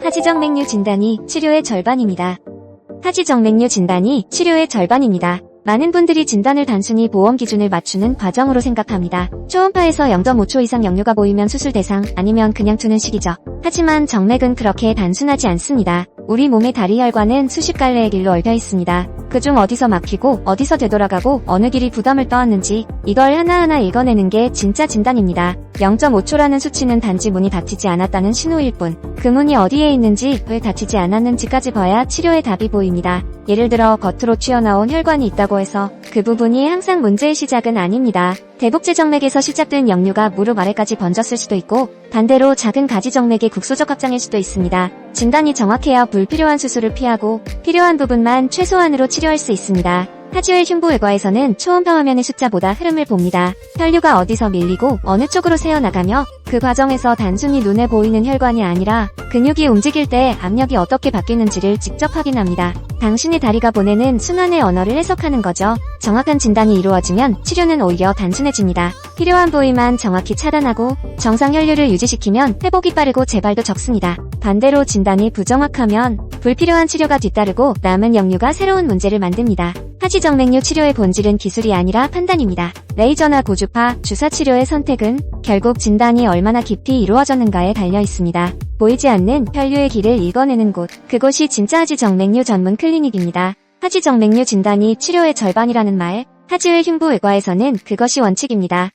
하지정맥류 진단이 치료의 절반입니다. 하지정맥류 진단이 치료의 절반입니다. 많은 분들이 진단을 단순히 보험 기준을 맞추는 과정으로 생각합니다. 초음파에서 0.5초 이상 역류가 보이면 수술 대상, 아니면 그냥 두는 식이죠. 하지만 정맥은 그렇게 단순하지 않습니다. 우리 몸의 다리 혈관은 수십 갈래의 길로 얽혀 있습니다. 그중 어디서 막히고 어디서 되돌아가고 어느 길이 부담을 떠안는지 이걸 하나하나 읽어내는 게 진짜 진단입니다. 0.5초라는 수치는 단지 문이 닫히지 않았다는 신호일 뿐. 그 문이 어디에 있는지 왜 닫히지 않았는지까지 봐야 치료의 답이 보입니다. 예를 들어 겉으로 튀어나온 혈관이 있다고 해서 그 부분이 항상 문제의 시작은 아닙니다. 대북제정맥에서 시작된 역류가 무릎 아래까지 번졌을 수도 있고 반대로 작은 가지 정맥의 국소적 확장일 수도 있습니다. 진단이 정확해야 불필요한 수술을 피하고 필요한 부분만 최소한으로 치료할 수 있습니다. 하지웰 흉부 외과에서는 초음파 화면의 숫자보다 흐름을 봅니다. 혈류가 어디서 밀리고 어느 쪽으로 새어나가며 그 과정에서 단순히 눈에 보이는 혈관이 아니라 근육이 움직일 때 압력이 어떻게 바뀌는지를 직접 확인합니다. 당신의 다리가 보내는 순환의 언어를 해석하는 거죠. 정확한 진단이 이루어지면 치료는 오히려 단순해집니다. 필요한 부위만 정확히 차단하고 정상 혈류를 유지시키면 회복이 빠르고 재발도 적습니다. 반대로 진단이 부정확하면 불필요한 치료가 뒤따르고 남은 역류가 새로운 문제를 만듭니다. 하지정맥류 치료의 본질은 기술이 아니라 판단입니다. 레이저나 고주파, 주사 치료의 선택은 결국 진단이 얼마나 깊이 이루어졌는가에 달려 있습니다. 보이지 않는 혈류의 길을 읽어내는 곳, 그곳이 진짜 하지정맥류 전문 클리닉입니다. 하지정맥류 진단이 치료의 절반이라는 말, 하지웰 흉부 외과에서는 그것이 원칙입니다.